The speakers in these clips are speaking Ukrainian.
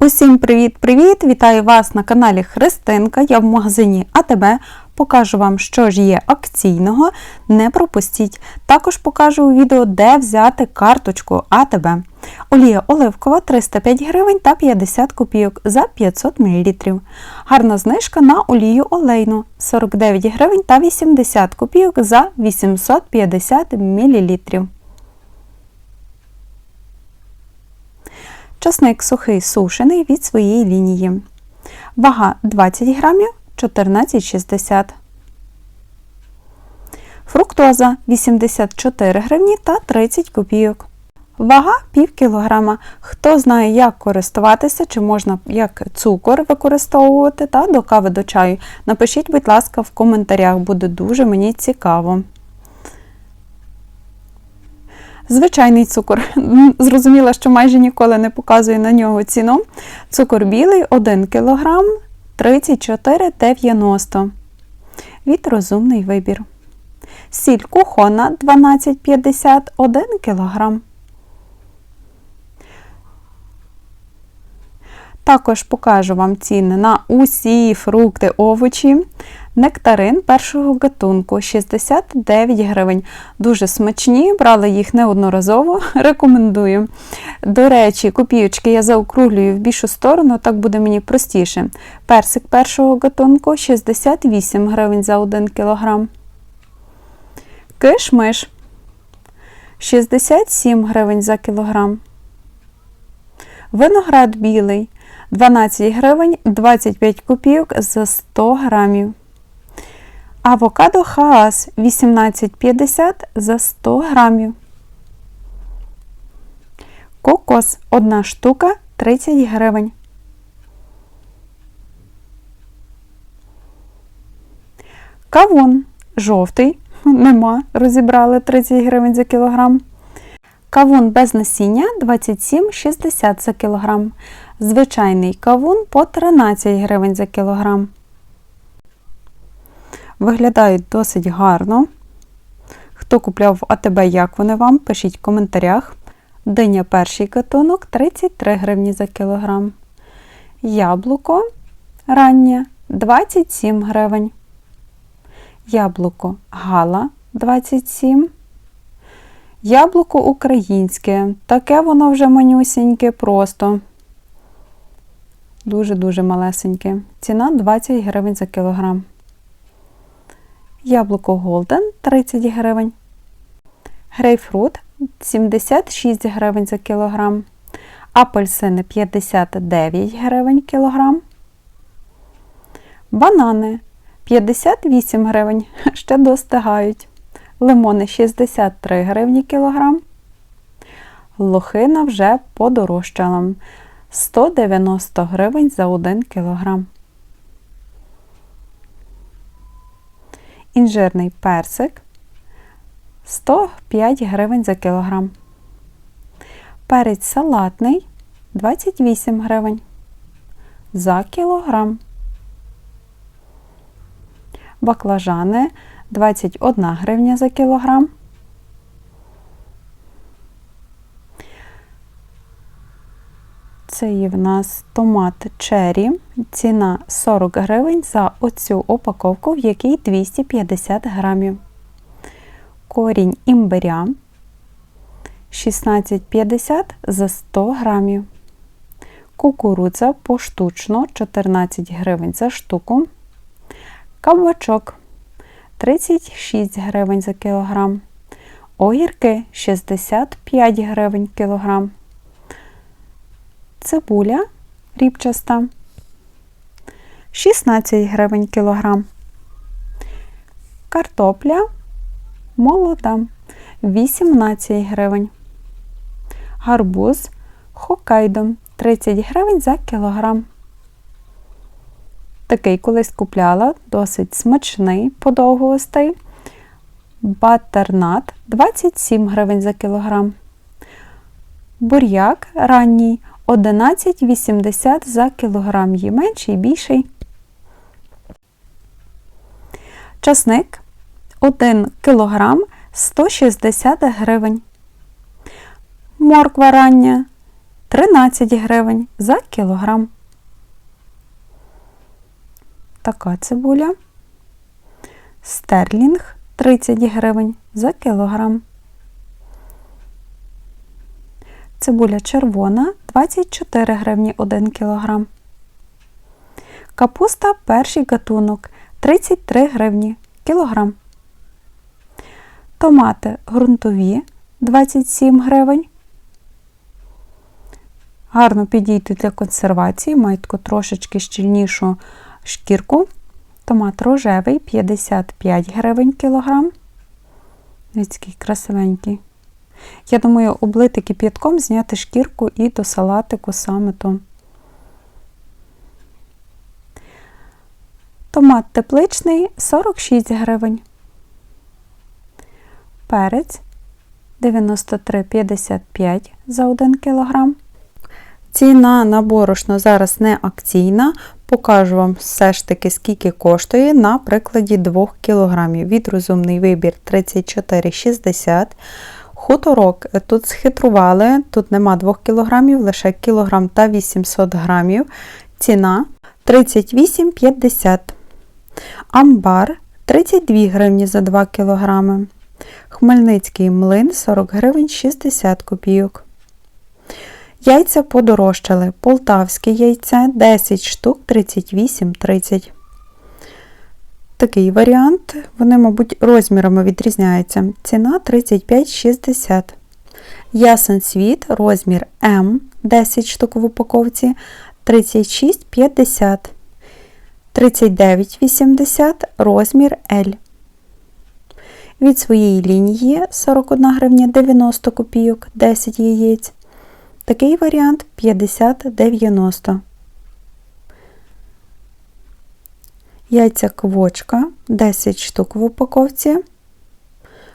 Усім привіт-привіт! Вітаю вас на каналі Христинка. Я в магазині АТБ. Покажу вам, що ж є акційного. Не пропустіть. Також покажу у відео, де взяти карточку АТБ. Олія оливкова 305 гривень та 50 копійок за 500 мл. Гарна знижка на олію олейну 49 гривень та 80 копійок за 850 мл. Часник сухий сушений від своєї лінії. Вага 20 грамів 14,60. Фруктоза 84 гривні та 30 копійок. Вага пів кілограма. Хто знає, як користуватися, чи можна як цукор використовувати та до кави до чаю. Напишіть, будь ласка, в коментарях, буде дуже мені цікаво. Звичайний цукор. Зрозуміла, що майже ніколи не показую на нього ціну. Цукор білий 1 кг 34,90 Від розумний вибір. Сіль кухона 12,50 1 кг. Також покажу вам ціни на усі фрукти, овочі. Нектарин першого гатунку 69 гривень. Дуже смачні, брала їх неодноразово, рекомендую. До речі, копійочки я заокруглюю в більшу сторону, так буде мені простіше. Персик першого гатунку 68 гривень за 1 кг. Киш-миш 67 гривень за кілограм. Виноград білий 12 гривень 25 копійок за 100 грамів. Авокадо Хаас 18,50 за 100 грамів. Кокос 1 штука 30 гривень. Кавун жовтий. Нема, розібрали 30 гривень за кілограм. Кавун без насіння 27,60 за кілограм. Звичайний кавун по 13 гривень за кілограм. Виглядають досить гарно. Хто купляв в АТБ, як вони вам, пишіть в коментарях. Диня перший катунок 33 гривні за кілограм. Яблуко раннє 27 гривень. Яблуко гала 27. Яблуко українське. Таке воно вже манюсіньке просто. Дуже-дуже малесеньке. Ціна 20 гривень за кілограм. Яблуко Голден 30 гривень. Грейпфрут 76 гривень за кілограм. Апельсини 59 гривень кілограм. Банани 58 гривень. Ще достигають. Лимони 63 гривні кілограм. Лохина вже подорожчала. 190 гривень за 1 кілограм. Інжирний персик 105 гривень за кілограм. Перець салатний 28 гривень за кілограм. Баклажани 21 гривня за кілограм. Це є в нас томат черрі. Ціна 40 гривень за оцю упаковку, в якій 250 грамів. Корінь імбиря 16,50 за 100 грамів. Кукурудза поштучно 14 гривень за штуку. Кабачок 36 гривень за кілограм. Огірки 65 гривень кілограм цибуля рібчаста 16 гривень кілограм. Картопля молода 18 гривень. Гарбуз Хокайдо 30 гривень за кілограм. Такий колись купляла, досить смачний, подовгостий. Батернат 27 гривень за кілограм. Буряк ранній 11,80 за кілограм, є менший і більший. Часник 1 кілограм 160 гривень. Морква рання 13 гривень за кілограм. Така цибуля. Стерлінг 30 гривень за кілограм. Цибуля червона 24 гривні 1 кілограм. Капуста перший гатунок 33 гривні кілограм. Томати ґрунтові 27 гривень. Гарно підійдуть для консервації, мають трошечки щільнішу шкірку. Томат рожевий 55 гривень кілограм. Такий красивенький. Я думаю, облити кип'ятком, зняти шкірку і до салатику саме то. Томат тепличний 46 гривень. Перець 93,55 за 1 кг. Ціна на борошно зараз не акційна. Покажу вам все ж таки, скільки коштує на прикладі 2 кг. Від розумний вибір 34,60 Хуторок тут схитрували, тут нема 2 кг, лише кілограм та 800 грамів. Ціна 38,50 Амбар 32 гривні за 2 кг. Хмельницький млин 40 гривень 60 копійок. Яйця подорожчали. Полтавське яйце 10 штук 38,30. Такий варіант. Вони, мабуть, розмірами відрізняються. Ціна 35,60. Ясен світ, розмір М 10 штук в упаковці 36,50. 39,80 розмір L. Від своєї лінії 41 гривня 90 копійок 10 яєць. Такий варіант 50,90. Яйця квочка 10 штук в упаковці.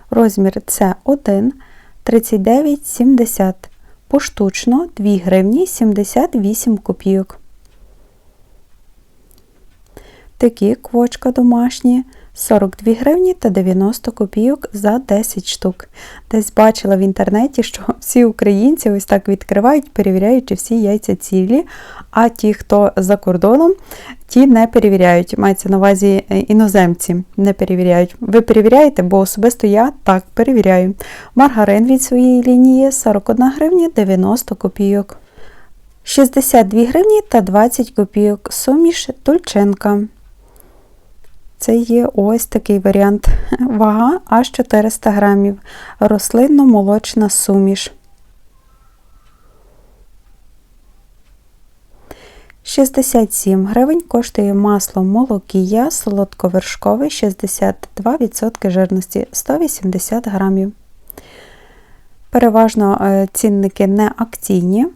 Розмір С1 39,70. Поштучно 2 гривні 78 копійок. Такі квочка домашні 42 гривні та 90 копійок за 10 штук. Десь бачила в інтернеті, що всі українці ось так відкривають, перевіряють, всі яйця цілі, а ті, хто за кордоном, ті не перевіряють. Мається на увазі е, іноземці не перевіряють. Ви перевіряєте, бо особисто я так перевіряю. Маргарин від своєї лінії 41 гривня 90 копійок. 62 гривні та 20 копійок. Суміш Тульченка. Це є ось такий варіант. Вага аж 400 грамів. Рослинно-молочна суміш. 67 гривень коштує масло молокія, солодковершкове 62% жирності 180 грамів. Переважно е, цінники не акційні.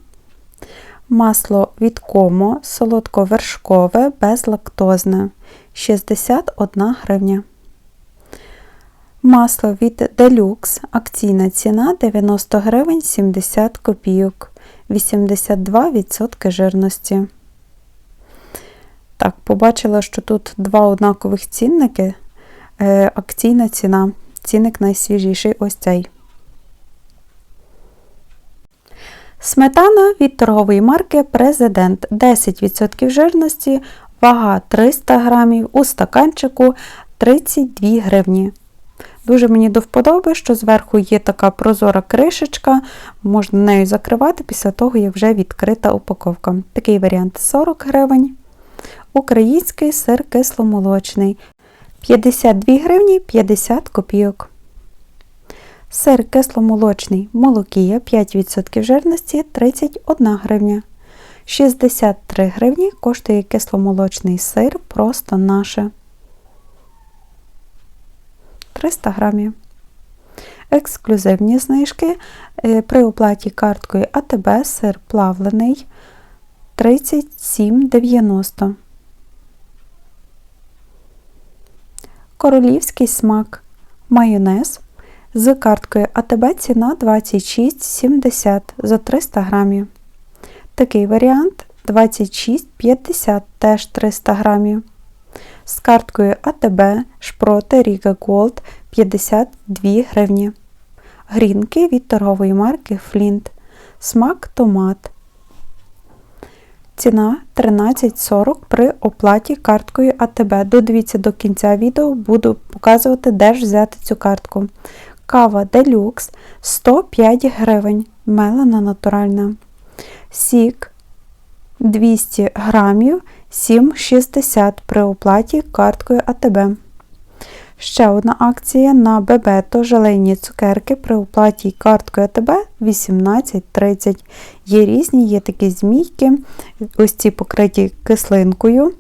Масло від комо солодковершкове безлактозне 61 гривня. Масло від Deluxe акційна ціна 90 гривень 70 копійок, 82% жирності. Так, побачила, що тут два однакових цінники. Е, акційна ціна. Цінник найсвіжіший ось цей. Сметана від торгової марки Президент 10% жирності, вага 300 грамів, у стаканчику 32 гривні. Дуже мені до вподоби, що зверху є така прозора кришечка, можна нею закривати після того, як вже відкрита упаковка. Такий варіант 40 гривень. Український сир кисломолочний 52 гривні 50 копійок. Сир кисломолочний молокія 5% жирності 31 гривня. 63 гривні коштує кисломолочний сир просто наше 300 грамів. Ексклюзивні знижки е, при оплаті карткою АТБ сир плавлений 37,90. Королівський смак майонез з карткою АТБ ціна 26,70 за 300 грамів. Такий варіант 26,50 теж 300 грамів. З карткою АТБ шпроти Ріга Голд 52 гривні. Грінки від торгової марки Флінт. Смак томат Ціна 13,40 при оплаті карткою АТБ. Додивіться до кінця відео, буду показувати, де ж взяти цю картку. Кава Делюкс 105 гривень. Мелена натуральна. Сік 200 грамів 7,60 при оплаті карткою АТБ. Ще одна акція на Бебето желейні цукерки при оплаті карткою АТБ 18,30. Є різні, є такі змійки, ось ці покриті кислинкою.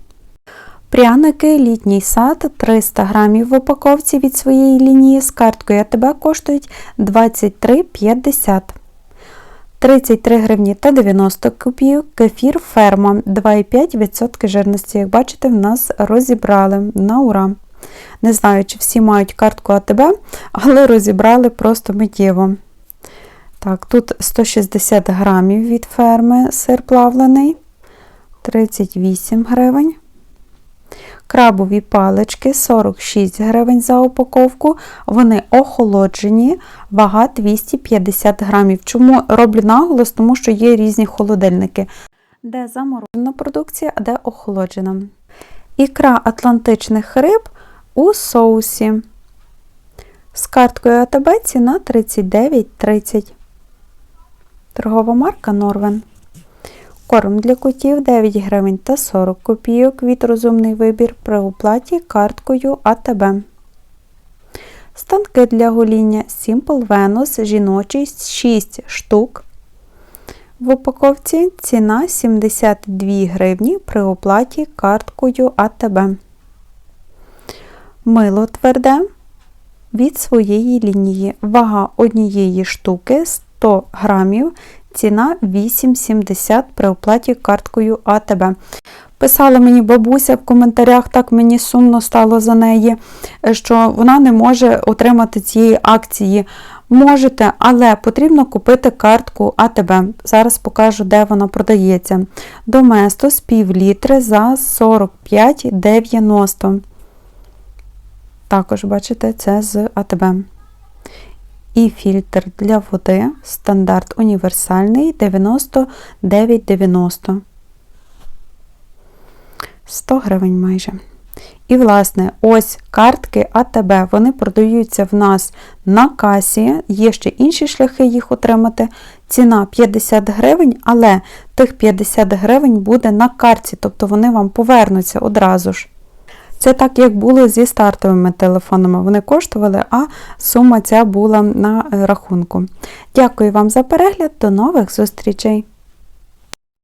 Пряники літній сад 300 грамів в упаковці від своєї лінії з карткою АТБ коштують 23,50. 33 гривні та 90 копійок. Кефір ферма 2,5% жирності. Як бачите, в нас розібрали на ура. Не знаю, чи всі мають картку АТБ, але розібрали просто миттєво. Так, тут 160 грамів від ферми сир плавлений, 38 гривень. Крабові палички 46 гривень за упаковку. Вони охолоджені, вага 250 грамів. Чому роблю наголос? Тому що є різні холодильники, де заморожена продукція, а де охолоджена. Ікра атлантичних риб у соусі. З карткою АТБ ціна 39,30. Торгова марка Норвен. Корм для котів 9 гривень та 40 копійок від розумний вибір при оплаті карткою АТБ. Станки для гоління Simple Venus жіночий 6 штук. В упаковці ціна 72 гривні при оплаті карткою АТБ. Мило тверде від своєї лінії. Вага однієї штуки 100 грамів. Ціна 8,70 при оплаті карткою АТБ. Писала мені бабуся в коментарях, так мені сумно стало за неї, що вона не може отримати цієї акції. Можете, але потрібно купити картку АТБ. Зараз покажу, де вона продається. Доместос пів літри за 45,90. Також, бачите, це з АТБ. І фільтр для води стандарт універсальний 99,90. 100 гривень майже. І, власне, ось картки АТБ, вони продаються в нас на касі, є ще інші шляхи їх отримати. Ціна 50 гривень, але тих 50 гривень буде на карті, тобто вони вам повернуться одразу ж. Це так, як було зі стартовими телефонами. Вони коштували, а сума ця була на рахунку. Дякую вам за перегляд, до нових зустрічей!